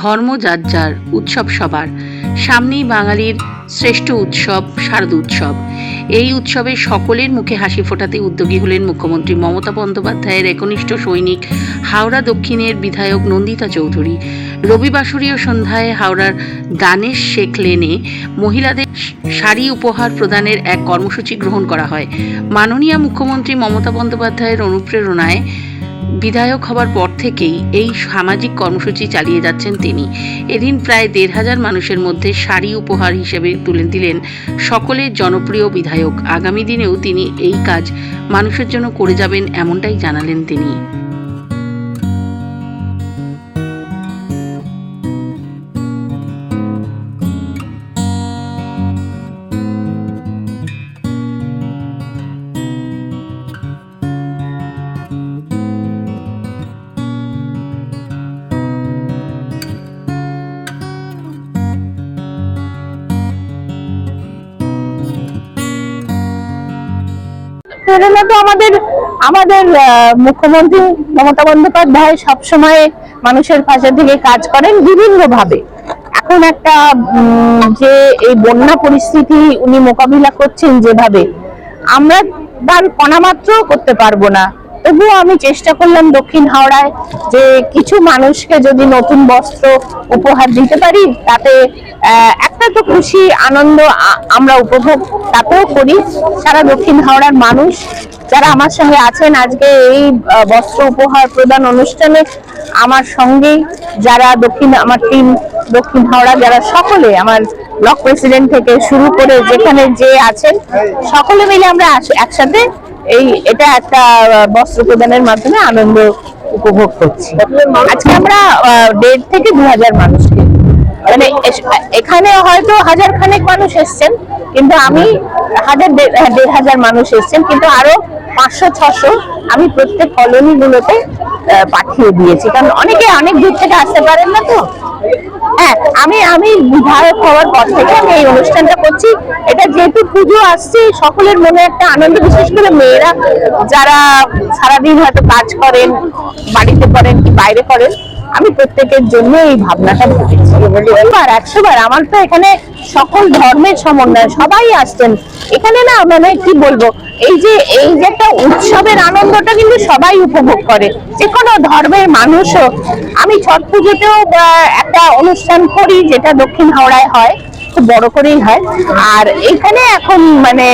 ধর্ম যার যার উৎসব সবার। সামনেই বাঙালির শ্রেষ্ঠ উৎসব, শারদ উৎসব। এই উৎসবে সকলের মুখে হাসি ফোটাতে উদ্যোগী হলেন মুখ্যমন্ত্রী মমতা বন্দ্যোপাধ্যায়ের একনিষ্ঠ সৈনিক, হাওড়া দক্ষিণের বিধায়ক নন্দিতা চৌধুরী। রবিবাসরীয় সন্ধ্যায় হাওড়ার দানেশ শেখ লেনে মহিলাদের শাড়ি উপহার প্রদানের এক কর্মসূচি গ্রহণ করা হয়। মাননীয় মুখ্যমন্ত্রী মমতা বন্দ্যোপাধ্যায়ের অনুপ্রেরণায় বিধায়ক হবার পর থেকেই এই সামাজিক কর্মসূচি চালিয়ে যাচ্ছেন তিনি। এদিন প্রায় দেড় হাজার মানুষের মধ্যে শাড়ি উপহার হিসেবে তুলে দিলেন সকলের জনপ্রিয় বিধায়ক। আগামী দিনেও তিনি এই কাজ মানুষের জন্য করে যাবেন এমনটাই জানালেন তিনি। প্রেরণা তো আমাদের আমাদের মুখ্যমন্ত্রী মমতা বন্দ্যোপাধ্যায় সবসময় মানুষের পাশে থেকে কাজ করেন বিভিন্নভাবে। এখন একটা যে এই বন্যা পরিস্থিতি উনি মোকাবিলা করছেন যেভাবে, আমরা তার কণামাত্র করতে পারব না। তবুও আমি চেষ্টা করলাম দক্ষিণ হাওড়ায় যে কিছু মানুষকে যদি নতুন বস্ত্র উপহার দিতে পারি, তাতে একটা তো খুশি, আনন্দ আমরা উপভোগ তাতেও করি। সারা দক্ষিণ হাওড়ার মানুষ যারা আমার সঙ্গে আছেন আজকে এই বস্ত্র উপহার প্রদান অনুষ্ঠানে, আমার সঙ্গেই যারা দক্ষিণ, আমার টিম দক্ষিণ হাওড়া যারা সকলে, আমার ব্লক প্রেসিডেন্ট থেকে শুরু করে যেখানে যে আছেন, সকলে মিলে আমরা একসাথে এই এটা একটা বস্ত্র প্রদানের মাধ্যমে আনন্দ উপভোগ করছি। আজকে আমরা দেড় থেকে দু হাজার মানুষকে মানে এখানে হয়তো হাজার খানেক মানুষ এসছেন কিন্তু আমি হাজার দেড় হ্যাঁ, হাজার মানুষ এসছেন কিন্তু আরও পাঁচশো ছশো আমি প্রত্যেক কলোনি গুলোতে পাঠিয়ে দিয়েছি। কারণ অনেকে অনেক দূর থেকে আসতে পারেন না তো? হ্যাঁ আমি আমি বিধায়ক হওয়ার পর থেকে আমি এই অনুষ্ঠানটা করছি। এটা যেহেতু পুজো আসছে সকলের মনে একটা আনন্দ বিশেষ করে মেয়েরা যারা সারাদিন হয়তো কাজ করেন বাড়িতে করেন কি বাইরে করেন আমি প্রত্যেকের জন্য এই ভাবনাটা এবার একশো বার আমার তো এখানে সকল ধর্মের সমন্বয়, সবাই আসতেন এখানে না মানে কি বলব, এই যে এই যে একটা উৎসবের আনন্দটা কিন্তু সবাই উপভোগ করে। যে কোনো ধর্মের মানুষও। আমি ছট পুজোতেও একটা অনুষ্ঠান করি, যেটা দক্ষিণ হাওড়ায় হয়। খুব বড় করেই হয়। আর এখানে এখন মানে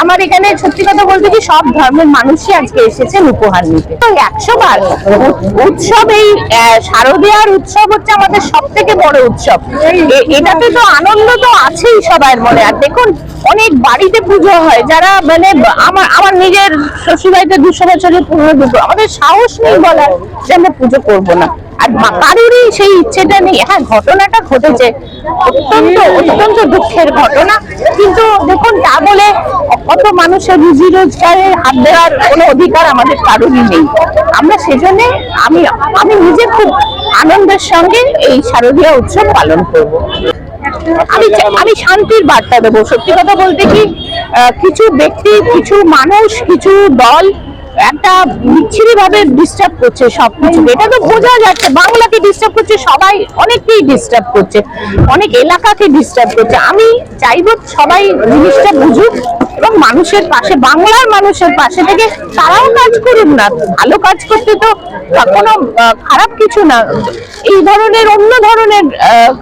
আমার এখানে সত্যি কথা বলতে কি সব ধর্মের মানুষই আজকে এসেছেন উপহার নিতে। তো একশো বার উৎসব এই শারদীয়ার উৎসব হচ্ছে আমাদের সব থেকে বড় উৎসব। এটাতে তো আনন্দ তো আছেই সবার মনে। আর দেখুন, অনেক বাড়িতে পুজো হয়, যারা মানে আমার আমার নিজের শ্বশুরবাড়িতে দুশো বছরের পুরনো দুটো। আমাদের সাহস নেই বলার যে আমরা পুজো করব না। আর কারোরই সেই ইচ্ছেটা নেই। হ্যাঁ ঘটনাটা ঘটেছে। অত্যন্ত অত্যন্ত দুঃখের ঘটনা। কিন্তু দেখুন, তা বলে কত মানুষের রুজি রোজগারের হাত দেওয়ার কোনো অধিকার আমাদের কারোরই নেই। আমরা সেজন্য আমি আমি নিজে খুব আনন্দের সঙ্গে এই শারদীয় উৎসব পালন করব। আমি আমি শান্তির বার্তা দেবো। সত্যি কথা বলতে কি কিছু ব্যক্তি, কিছু মানুষ, কিছু দল একটা বিচ্ছিরি ভাবে ডিস্টার্ব করছে সবকিছু এটা তো বোঝা যাচ্ছে, বাংলাকে ডিস্টার্ব করছে, সবাই অনেকেই ডিস্টার্ব করছে, অনেক এলাকাকে ডিস্টার্ব করছে। আমি চাইব সবাই জিনিসটা বুঝুক এবং মানুষের পাশে, বাংলার মানুষের পাশে থেকে তারাও কাজ করুন না। ভালো কাজ করতে তো কোনো খারাপ কিছু না। এই ধরনের, অন্য ধরনের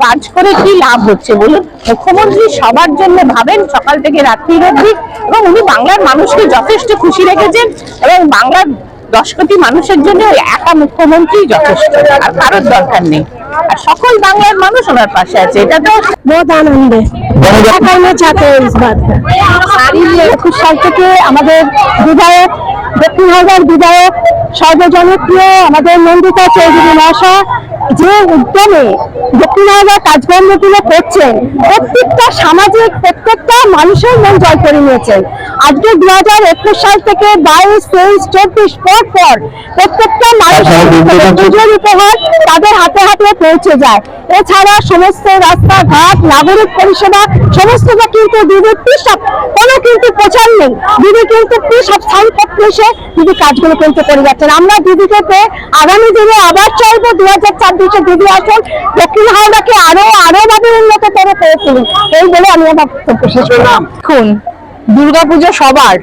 কাজ করে কি লাভ হচ্ছে বলুন? মুখ্যমন্ত্রী সবার জন্য ভাবেন, সকাল থেকে রাত্রি অবধি। এবং উনি বাংলার মানুষকে যথেষ্ট খুশি রেখেছেন এবং বাংলার দশ কোটি মানুষের জন্য একা মুখ্যমন্ত্রী যথেষ্ট। আর কারোর দরকার নেই। আর সকল বাংলার মানুষ ওনার পাশে আছে এটা তো বহুত আনন্দে। একুশ সাল থেকে আমাদের বিধায়ক দক্ষিণ হাজার বিধায়ক সর্বজনপ্রিয় আমাদের নন্দিতা চৌধুরী মহাশয় যে উদ্যমে দক্ষিণ হাওড়ার কাজকর্মগুলো করছেন প্রত্যেকটা সামাজিক প্রত্যেকটা মানুষের মন জয় করে নিয়েছেন আজকে দু হাজার একুশ সাল থেকে বাইশ তেইশ চব্বিশ পর পর প্রত্যেকটা মানুষের পুজোর উপহার তাদের হাতে হাতে পৌঁছে যায়। এছাড়া সমস্ত রাস্তাঘাট নাগরিক পরিষেবা সমস্তটা কিন্তু দিদির পিসাব কোনো কিন্তু প্রচার নেই। দিদি কিন্তু পিসাব স্থায়ীপত্র এসে দিদি কাজগুলো কিন্তু করে যাচ্ছেন। আমরা দিদিকে পেয়ে আগামী দিনে আবার চাইব দু হাজার ছাব্বিশে দিদি আসুন দক্ষিণ হাওড়াকে আরও আরও ভাবে উন্নত করে তুলুন এই বলে আমি আমার বক্তব্য শেষ করলাম। দেখুন দুর্গাপুজো সবার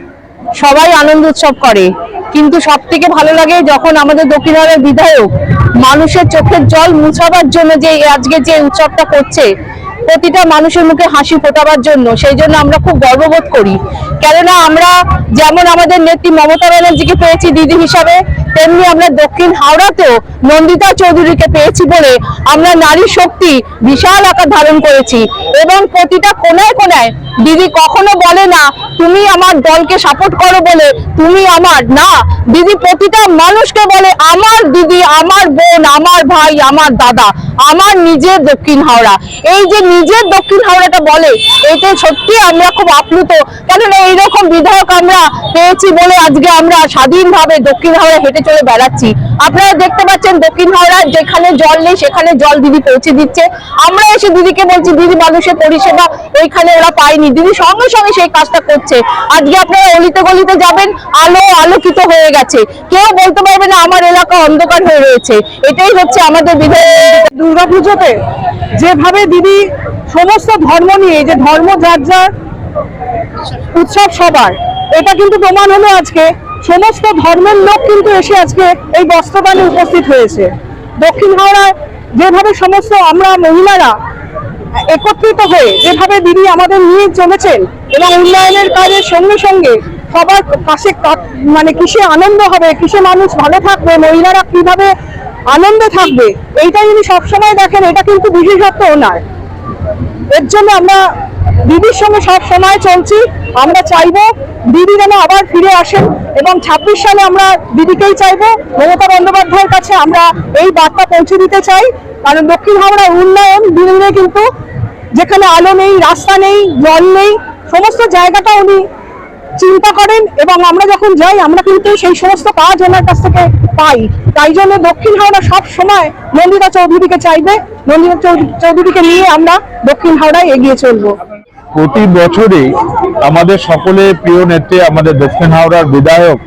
সবাই আনন্দ উৎসব করে। কিন্তু সব থেকে ভালো লাগে যখন আমাদের দক্ষিণহাটের বিধায়ক মানুষের চোখের জল মুছাবার জন্য যে আজকে যে উৎসবটা করছে প্রতিটা মানুষের মুখে হাসি ফোটাবার জন্য সেই জন্য আমরা খুব গর্ববোধ করি। কেননা আমরা যেমন আমাদের নেত্রী মমতা ব্যানার্জিকে পেয়েছি দিদি হিসাবে তেমনি আমরা দক্ষিণ হাওড়াতেও নন্দিতা চৌধুরীকে পেয়েছি বলে আমরা নারী শক্তি বিশাল আকার ধারণ করেছি এবং প্রতিটা কোনায় কোনায় দিদি কখনো বলে না, তুমি আমার দলকে সাপোর্ট করো বলে, তুমি আমার না, দিদি প্রতিটা মানুষকে বলে, আমার দিদি, আমার বোন, আমার ভাই, আমার দাদা, আমার নিজের দক্ষিণ হাওড়া। এই যে নিজের দক্ষিণ হাওড়াটা বলে, এতে সত্যি আমরা খুব আপ্লুত। কেননা এইরকম বিধায়ক আমরা পেয়েছি বলে আজকে আমরা স্বাধীনভাবে দক্ষিণ হাওড়া হেঁটে চলে বেড়াচ্ছি। আপনারা দেখতে পাচ্ছেন দক্ষিণ হাওড়া যেখানে জল নেই, সেখানে জল দিদি পৌঁছে দিচ্ছে। আমরা এসে দিদিকে বলছি, দিদি মানুষের পরিষেবা ওইখানে ওরা পায়নি। দিদি সঙ্গে সঙ্গে সেই কাজটা করছে। আজকে আপনারা অলিতে গলিতে যাবেন, আলো আলোকিত হয়ে গেছে। কেউ বলতে পারবে না, আমার এলাকা অন্ধকার হয়ে রয়েছে। এটাই হচ্ছে আমাদের বিধায়ক দুর্গাপুজোতে যেভাবে দিদি সমস্ত ধর্ম নিয়ে, যে ধর্ম যার যার উৎসব সবার, এটা কিন্তু প্রমাণ হলো আজকে। সমস্ত ধর্মের লোক কিন্তু এসে আজকে এই বস্ত্রদানে উপস্থিত হয়েছে। দক্ষিণ হাওড়ায় যেভাবে সমস্ত আমরা মহিলারা একত্রিত হয়ে, যেভাবে দিদি আমাদের নিয়ে চলেছেন এবং উন্নয়নের কাজের সঙ্গে সঙ্গে সবার পাশে মানে কিসে আনন্দ হবে, কিসে মানুষ ভালো থাকবে, মহিলারা কীভাবে আনন্দে থাকবে এইটা যদি সবসময় দেখেন, এটা কিন্তু বিশেষত্ব ওনার। এর জন্য আমরা দিদির সঙ্গে সব সময় চলছি। আমরা চাইব দিদি যেন আবার ফিরে আসেন এবং ছাব্বিশ সালে আমরা দিদিকেই চাইব। মমতা বন্দ্যোপাধ্যায়ের কাছে আমরা এই বার্তা পৌঁছে দিতে চাই। কারণ দক্ষিণ হাওড়ার উন্নয়ন দিনে কিন্তু যেখানে আলো নেই, রাস্তা নেই, জল নেই, সমস্ত জায়গাটা উনি চিন্তা করেন এবং আমরা যখন যাই, আমরা কিন্তু সেই সমস্ত কাজ ওনার কাছ থেকে পাই। তাই জন্য দক্ষিণ হাওড়া সব সময় নন্দিতা চৌধুরীকে চাইবে। নন্দিতা চৌধুরীকে নিয়ে আমরা দক্ষিণ হাওড়ায় এগিয়ে চলবো। প্রতি বছরই আমাদের সকলের প্রিয় নেত্রী আমাদের দক্ষিণ হাওড়ার বিধায়ক,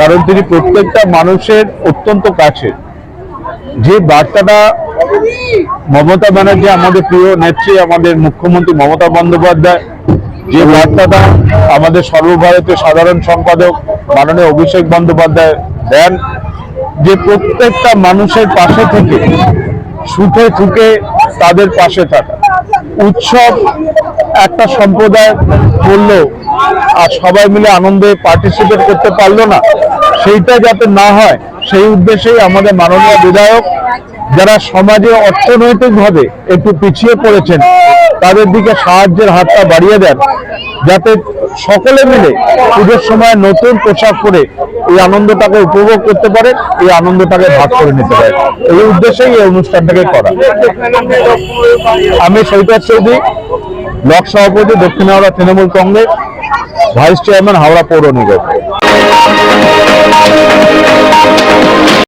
কারণ তিনি প্রত্যেকটা মানুষের অত্যন্ত কাছে যে বার্তাটা মমতা ব্যানার্জি আমাদের প্রিয় নেত্রী, আমাদের মুখ্যমন্ত্রী মমতা বন্দ্যোপাধ্যায় যে বার্তাটা আমাদের সর্বভারতীয় সাধারণ সম্পাদক মাননীয় অভিষেক বন্দ্যোপাধ্যায় দেন, যে প্রত্যেকটা মানুষের পাশে থেকে সুখে সুখে তাদের পাশে থাকা। উৎসব একটা সম্প্রদায় করল আর সবাই মিলে আনন্দে পার্টিসিপেট করতে পারল না, সেইটা যাতে না হয়, সেই উদ্দেশ্যেই আমাদের মাননীয় বিধায়ক যারা সমাজে অর্থনৈতিকভাবে একটু পিছিয়ে পড়েছেন, তাদের দিকে সাহায্যের হাতটা বাড়িয়ে দেন, যাতে সকলে মিলে পুজোর সময় নতুন পোশাক পরে এই আনন্দটাকে উপভোগ করতে পারে, এই আনন্দটাকে ভাগ করে নিতে পারে। এই উদ্দেশ্যেই এই অনুষ্ঠানটাকে করা। আমি সৈকত চৌধুরী, ব্লক সভাপতি, দক্ষিণ Howrah Trinamool Congress, vice chairman Howrah পৌর নিগম।